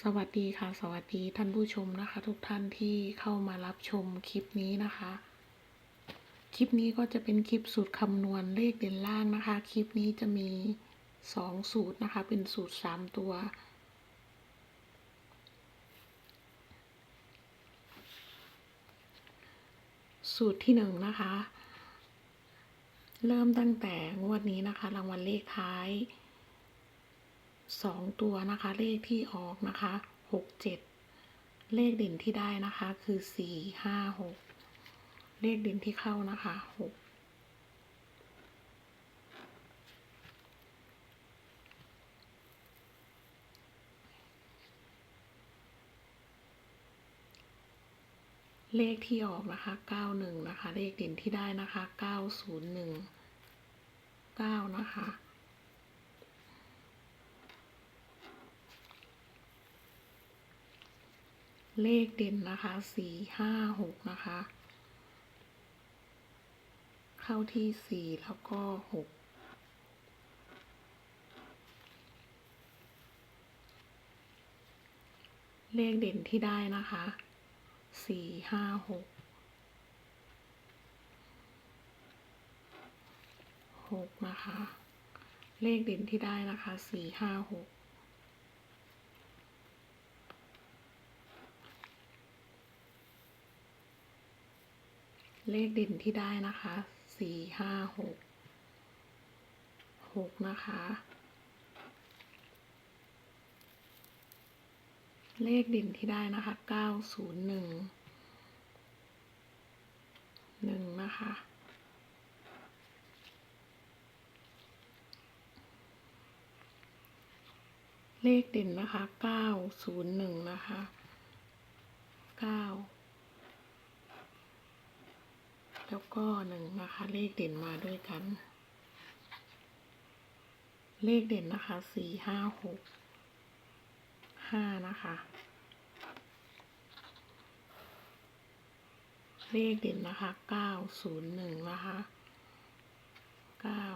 สวัสดีค่ะ สวัสดีท่านผู้ชมนะคะ ทุกท่านที่เข้ามารับชมคลิปนี้นะคะ คลิปนี้ก็จะเป็นคลิปสูตรคำนวณเลขเด่นล่างนะคะ คลิปนี้จะมีสองสูตรนะคะ เป็นสูตรสามตัว สูตรที่หนึ่งนะคะ เริ่มตั้งแต่งวดนี้นะคะ รางวัลเลขท้าย สองตัวนะคะ เลขที่ออกนะคะหกเจ็ดเลขเด่นที่ได้นะคะคือสี่ห้าหกเลขเด่นที่เข้านะคะหกเลขที่ออกนะคะเก้าหนึ่งนะคะ เลขเด่นที่ได้นะคะเก้าศูนย์หนึ่งเก้า เลขเด่นนะคะสี่ห้าหกนะคะ เข้าที่สี่แล้วก็หกเลขเด่นที่ได้นะคะสี่ห้าหกหกนะคะ เลขเด่นที่ได้นะคะสี่ห้าหก เลขเด่นที่ได้นะคะสี่ห้าหกหกนะคะ เลขเด่นที่ได้นะคะเก้าศูนย์หนึ่งหนึ่งนะคะเลขเด่นนะคะเก้าศูนย์หนึ่งนะคะเก้า แล้วก็หนึ่งนะคะ เลขเด่นมาด้วยกัน เลขเด่นนะคะสี่ห้าหกห้านะคะ เลขเด่นนะคะเก้าศูนย์หนึ่งนะคะเก้า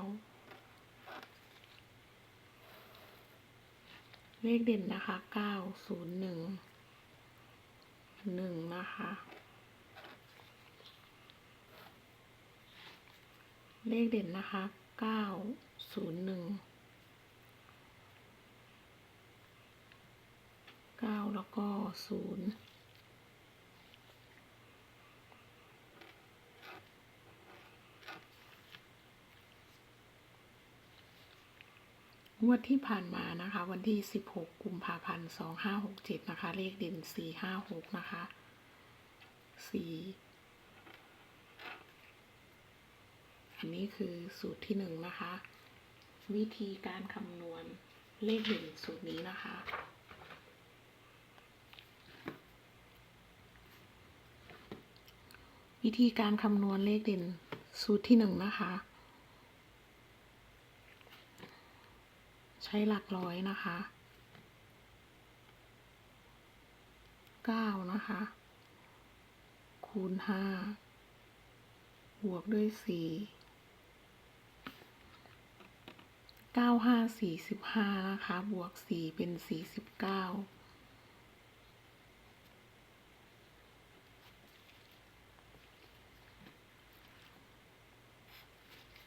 เลขเด่นนะคะเก้าศูนย์หนึ่งหนึ่งนะคะ เลขเด่นนะคะเก้าศูนย์หนึ่งเก้าแล้วก็ศูนย์งวดที่ผ่านมานะคะ วันที่ 16 กุมภาพันธ์ 2567 นะคะ เลขเด่น 456 นะคะ 4 อันนี้คือสูตรที่หนึ่งนะคะ วิธีการคำนวณเลขเด่นสูตรนี้นะคะ วิธีการคำนวณเลขเด่นสูตรที่หนึ่งนะคะ ใช้หลักร้อยนะคะเก้านะคะ คูณห้าบวกด้วยสี่ เก้าห้าสี่สิบห้านะคะ บวกสี่เป็นสี่สิบเก้า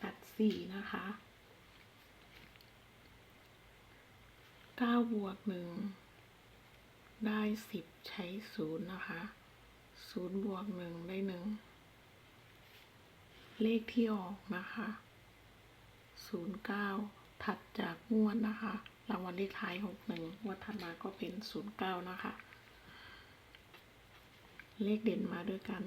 ตัดสี่นะคะเก้าบวกหนึ่งได้สิบใช้ศูนย์นะคะศูนย์บวกหนึ่งได้หนึ่งเลขที่ออกนะคะศูนย์เก้า ถัดจากงวดนะคะรางวัลเลขท้ายหกหนึ่งงวดถัดมาก็เป็นศูนย์เก้านะคะ เลขเด่นมาด้วยกัน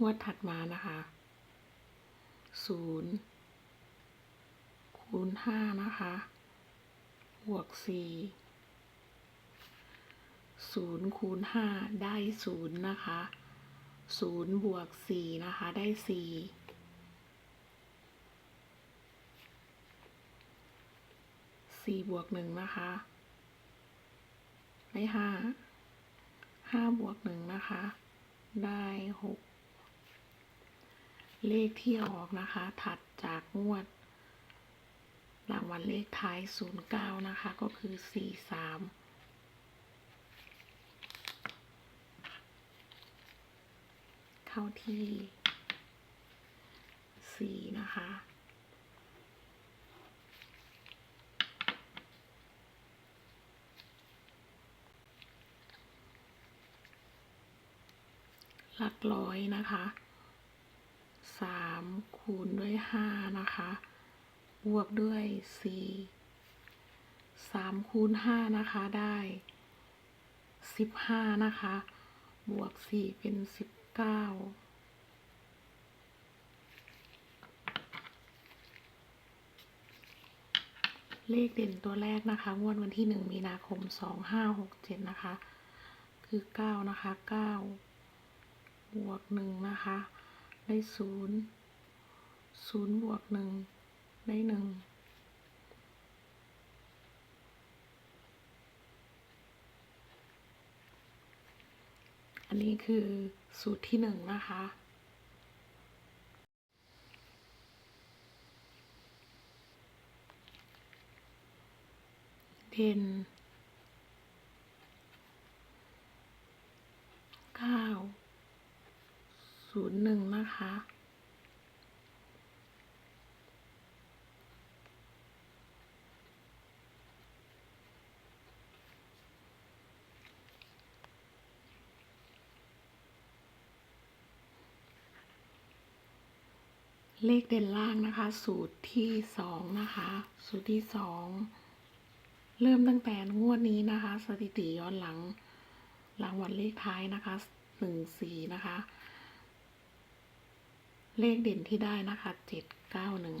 งวดถัดมานะคะศูนย์คูณห้านะคะ บวกสี่ ศูนย์คูณห้าได้ศูนย์นะคะศูนย์บวกสี่นะคะ ได้สี่สี่บวกหนึ่งนะคะ ได้ห้าห้าบวกหนึ่งนะคะ ได้หกเลขที่ออกนะคะ ถัดจากงวด รางวัลเลขท้าย 09 นะคะ ก็คือ 43 เข้าที่4นะคะ หลักร้อยนะคะสามคูณด้วยห้านะคะ บวกด้วยสี่สามคูณห้านะคะได้สิบห้านะคะ บวกสี่เป็นสิบ เก้าเลขเด่นตัวแรกนะคะ งวดวันที่หนึ่งมีนาคมสองห้าหกเจ็ดนะคะ คือเก้านะคะเก้าบวกหนึ่งนะคะ ได้ศูนย์ศูนย์บวกหนึ่งได้หนึ่ง อันนี้คือสูตรที่หนึ่งนะคะ เด่นเก้าศูนย์หนึ่งนะคะ เลขเด่นล่างนะคะ สูตรที่สองนะคะ สูตรที่สองเริ่มตั้งแต่งวดนี้นะคะ สถิติย้อนหลังรางวัลเลขท้ายนะคะหนึ่งสี่นะคะ เลขเด่นที่ได้นะคะเจ็ดเก้าหนึ่ง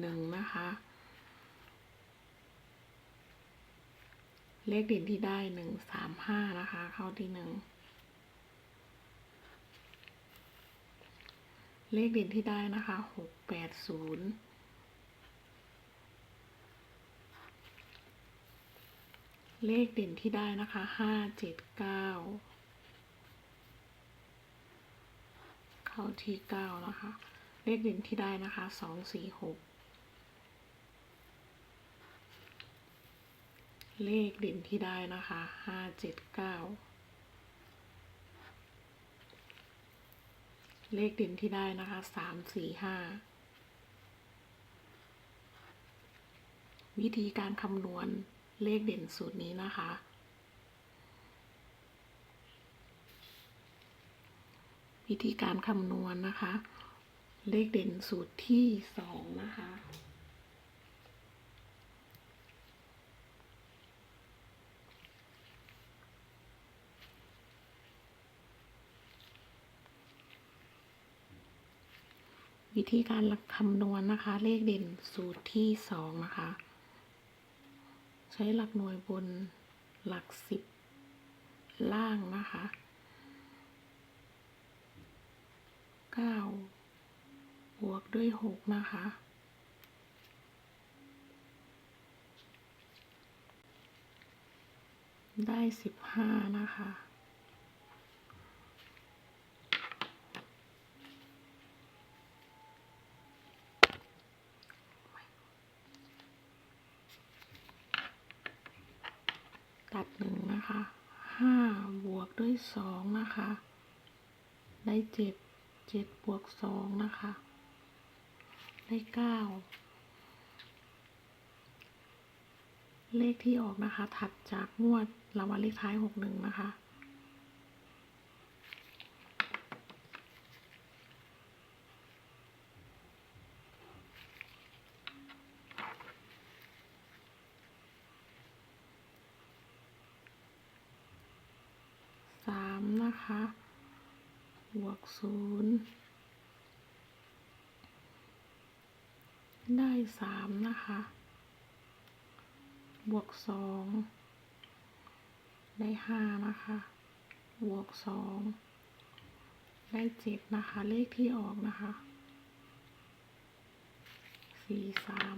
หนึ่งนะคะ เลขเด่นที่ได้หนึ่งสามห้านะคะ เข้าที่หนึ่ง เลขเด่นที่ได้นะคะหกแปดศูนย์เลขเด่นที่ได้นะคะห้าเจ็ดเก้าเข้าที่เก้านะคะ เลขเด่นที่ได้นะคะสองสี่หกเลขเด่นที่ได้นะคะห้าเจ็ดเก้า เลขเด่นที่ได้นะคะสามสี่ห้าวิธีการคำนวณเลขเด่นสูตรนี้นะคะ วิธีการคำนวณนะคะ เลขเด่นสูตรที่สองนะคะ วิธีการคำนวณนะคะ เลขเด่นสูตรที่สองนะคะ ใช้หลักหน่วยบนหลักสิบล่างนะคะเก้าบวกด้วยหกนะคะได้สิบห้านะคะ ตัดหนึ่งนะคะ ห้าบ วกด้วยสองนะคะ ได้เจ็ดเจ็ดบวกสองนะคะ ได้เก้าเลขที่ออกนะคะ ถัดจากงวดรางวัลเลขท้ายหกหนึ่งนะคะ สาม นะคะ บวกศูนย์ได้สามนะคะ บวกสองได้ห้านะคะ บวกสองได้เจ็ดนะคะ เลขที่ออกนะคะสี่สาม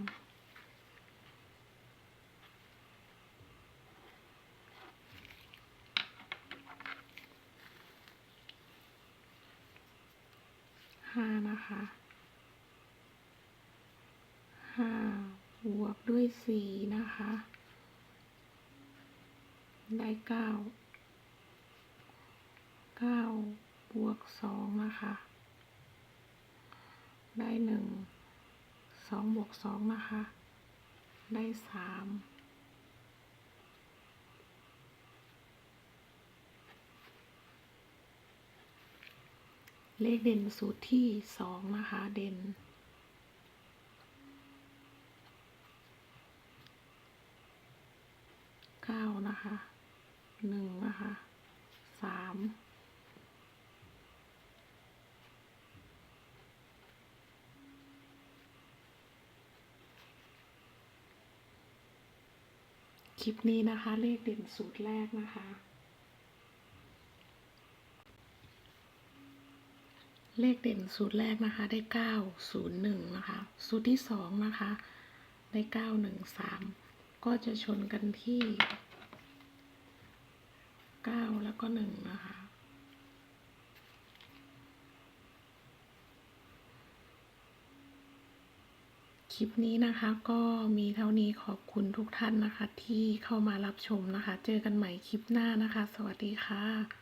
ห้านะคะห้าบวกด้วยสี่นะคะ ได้เก้าเก้าบวกสองนะคะ ได้หนึ่งสองบวกสองนะคะ ได้สาม เลขเด่นสูตรที่สองนะคะ เด่น เก้านะคะหนึ่งนะคะสามคลิปนี้นะคะ เลขเด่นสูตรแรกนะคะ เลขเด่นสูตรแรกนะคะ ได้เก้าศูนย์หนึ่งนะคะ สูตรที่สองนะคะ ได้เก้าหนึ่งสามก็จะชนกันที่เก้าแล้วก็หนึ่งนะคะคลิปนี้นะคะก็มีเท่านี้ขอบคุณทุกท่านนะคะ ที่เข้ามารับชมนะคะ เจอกันใหม่คลิปหน้านะคะ สวัสดีค่ะ